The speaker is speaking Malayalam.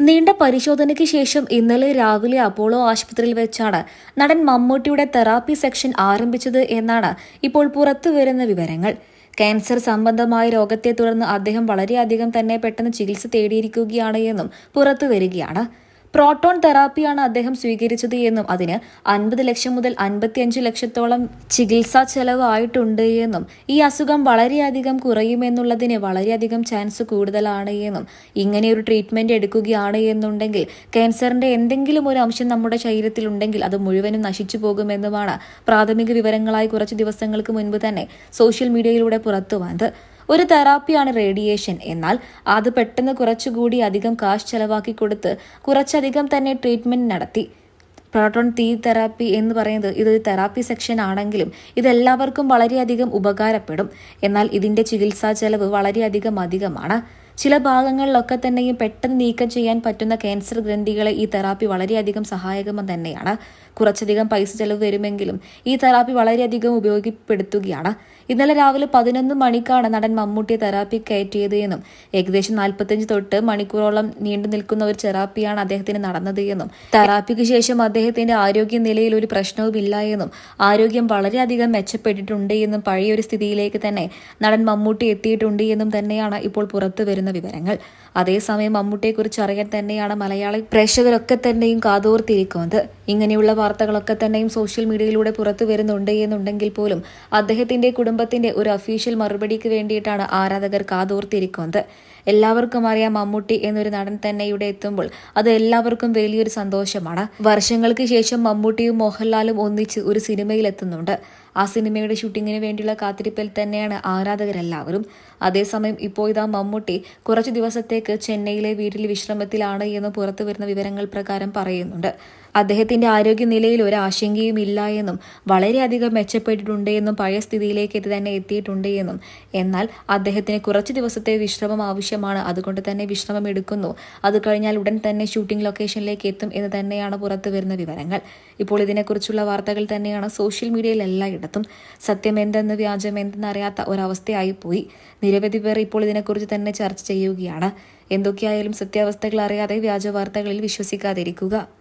നീണ്ട പരിശോധനയ്ക്ക് ശേഷം ഇന്നലെ രാവിലെ അപ്പോളോ ആശുപത്രിയിൽ വെച്ചാണ് നടൻ മമ്മൂട്ടിയുടെ തെറാപ്പി സെക്ഷൻ ആരംഭിച്ചത് എന്നാണ് ഇപ്പോൾ പുറത്തുവരുന്ന വിവരങ്ങൾ. ക്യാൻസർ സംബന്ധമായ രോഗത്തെ തുടർന്ന് അദ്ദേഹം വളരെയധികം തന്നെ പെട്ടെന്ന് ചികിത്സ തേടിയിരിക്കുകയാണ് എന്നും പുറത്തുവരികയാണ് പ്രോട്ടോൺ തെറാപ്പിയാണ് അദ്ദേഹം സ്വീകരിച്ചത് എന്നും അതിന് അൻപത് ലക്ഷം മുതൽ അൻപത്തിയഞ്ച് ലക്ഷത്തോളം ചികിത്സാ ചെലവ് ആയിട്ടുണ്ട് എന്നും ഈ അസുഖം വളരെയധികം കുറയുമെന്നുള്ളതിന് വളരെയധികം ചാൻസ് കൂടുതലാണ് എന്നും ഇങ്ങനെ ഒരു ട്രീറ്റ്മെന്റ് എടുക്കുകയാണ് എന്നുണ്ടെങ്കിൽ ക്യാൻസറിന്റെ എന്തെങ്കിലും ഒരു അംശം നമ്മുടെ ശരീരത്തിൽ ഉണ്ടെങ്കിൽ അത് മുഴുവനും നശിച്ചു പോകുമെന്നുമാണ് പ്രാഥമിക വിവരങ്ങളായി കുറച്ച് ദിവസങ്ങൾക്ക് മുൻപ് തന്നെ സോഷ്യൽ മീഡിയയിലൂടെ പുറത്തു വന്നത് ഒരു തെറാപ്പിയാണ് റേഡിയേഷൻ. എന്നാൽ അത് പെട്ടെന്ന് കുറച്ചുകൂടി അധികം കാശ് ചെലവാക്കി കൊടുത്ത് കുറച്ചധികം തന്നെ ട്രീറ്റ്മെന്റ് നടത്തി. പ്രോട്ടോൺ തീ തെറാപ്പി എന്ന് പറയുന്നത് ഇതൊരു തെറാപ്പി സെക്ഷൻ ആണെങ്കിലും ഇതെല്ലാവർക്കും വളരെയധികം ഉപകാരപ്പെടും. എന്നാൽ ഇതിന്റെ ചികിത്സാ ചെലവ് വളരെയധികം അധികമാണ്. ചില ഭാഗങ്ങളിലൊക്കെ തന്നെയും പെട്ടെന്ന് നീക്കം ചെയ്യാൻ പറ്റുന്ന ക്യാൻസർ ഗ്രന്ഥികളെ ഈ തെറാപ്പി വളരെയധികം സഹായകം തന്നെയാണ്. കുറച്ചധികം പൈസ ചെലവ് വരുമെങ്കിലും ഈ തെറാപ്പി വളരെയധികം ഉപയോഗപ്പെടുത്തുകയാണ്. ഇന്നലെ രാവിലെ പതിനൊന്ന് മണിക്കാണ് നടൻ മമ്മൂട്ടി തെറാപ്പി കയറ്റിയത് എന്നും ഏകദേശം നാൽപ്പത്തഞ്ച് തൊട്ട് മണിക്കൂറോളം നീണ്ടു നിൽക്കുന്ന ഒരു തെറാപ്പിയാണ് അദ്ദേഹത്തിന് നടന്നത് എന്നും തെറാപ്പിക്ക് ശേഷം അദ്ദേഹത്തിന്റെ ആരോഗ്യ നിലയിൽ ഒരു പ്രശ്നവുമില്ല എന്നും ആരോഗ്യം വളരെയധികം മെച്ചപ്പെട്ടിട്ടുണ്ട് എന്നും പഴയൊരു സ്ഥിതിയിലേക്ക് തന്നെ നടൻ മമ്മൂട്ടി എത്തിയിട്ടുണ്ട് എന്നും തന്നെയാണ് ഇപ്പോൾ പുറത്തു വരുന്ന വിവരങ്ങൾ. അതേസമയം മമ്മൂട്ടിയെക്കുറിച്ച് അറിയാൻ തന്നെയാണ് മലയാളി പ്രേക്ഷകരൊക്കെ തന്നെയും കാതോർത്തിരിക്കുന്നത്. ഇങ്ങനെയുള്ള വാർത്തകളൊക്കെ തന്നെയും സോഷ്യൽ മീഡിയയിലൂടെ പുറത്തു വരുന്നുണ്ട് എന്നുണ്ടെങ്കിൽ പോലും അദ്ദേഹത്തിന്റെ കുടുംബത്തിന്റെ ഒരു അഫീഷ്യൽ മറുപടിക്ക് വേണ്ടിയിട്ടാണ് ആരാധകർ കാതോർത്തിരിക്കുന്നത്. എല്ലാവർക്കും അറിയാം മമ്മൂട്ടി എന്നൊരു നടൻ തന്നെ ഇവിടെ എത്തുമ്പോൾ അത് എല്ലാവർക്കും വലിയൊരു സന്തോഷമാണ്. വർഷങ്ങൾക്ക് ശേഷം മമ്മൂട്ടിയും മോഹൻലാലും ഒന്നിച്ച് ഒരു സിനിമയിൽ എത്തുന്നുണ്ട്. ആ സിനിമയുടെ ഷൂട്ടിങ്ങിന് വേണ്ടിയുള്ള കാത്തിരിപ്പിൽ തന്നെയാണ് ആരാധകരെല്ലാവരും. അതേസമയം ഇപ്പോൾ ഇതാ മമ്മൂട്ടി കുറച്ചു ദിവസത്തേക്ക് ചെന്നൈയിലെ വീട്ടിൽ വിശ്രമത്തിലാണ് എന്ന് പുറത്തു വരുന്ന വിവരങ്ങൾ പ്രകാരം പറയുന്നുണ്ട്. അദ്ദേഹത്തിന്റെ ആരോഗ്യനിലയിൽ ഒരു ആശങ്കയും ഇല്ല എന്നും വളരെയധികം മെച്ചപ്പെട്ടിട്ടുണ്ട് എന്നും പഴയ സ്ഥിതിയിലേക്ക് തന്നെ എത്തിയിട്ടുണ്ട് എന്നും. എന്നാൽ അദ്ദേഹത്തിന് കുറച്ച് ദിവസത്തെ വിശ്രമം ആവശ്യമാണ്. അതുകൊണ്ട് തന്നെ വിശ്രമം എടുക്കുന്നു. അത് കഴിഞ്ഞാൽ ഉടൻ തന്നെ ഷൂട്ടിംഗ് ലൊക്കേഷനിലേക്ക് എത്തും എന്ന് തന്നെയാണ് പുറത്തു വരുന്ന വിവരങ്ങൾ. ഇപ്പോൾ ഇതിനെക്കുറിച്ചുള്ള വാർത്തകൾ തന്നെയാണ് സോഷ്യൽ മീഡിയയിൽ എല്ലായിടത്തും. സത്യം എന്തെന്ന് വ്യാജം എന്തെന്ന് അറിയാത്ത ഒരവസ്ഥയായി പോയി. നിരവധി പേർ ഇപ്പോൾ ഇതിനെക്കുറിച്ച് തന്നെ ചർച്ച ചെയ്യുകയാണ്. എന്തൊക്കെയായാലും സത്യാവസ്ഥകൾ അറിയാതെ വ്യാജ വാർത്തകളിൽ വിശ്വസിക്കാതിരിക്കുക.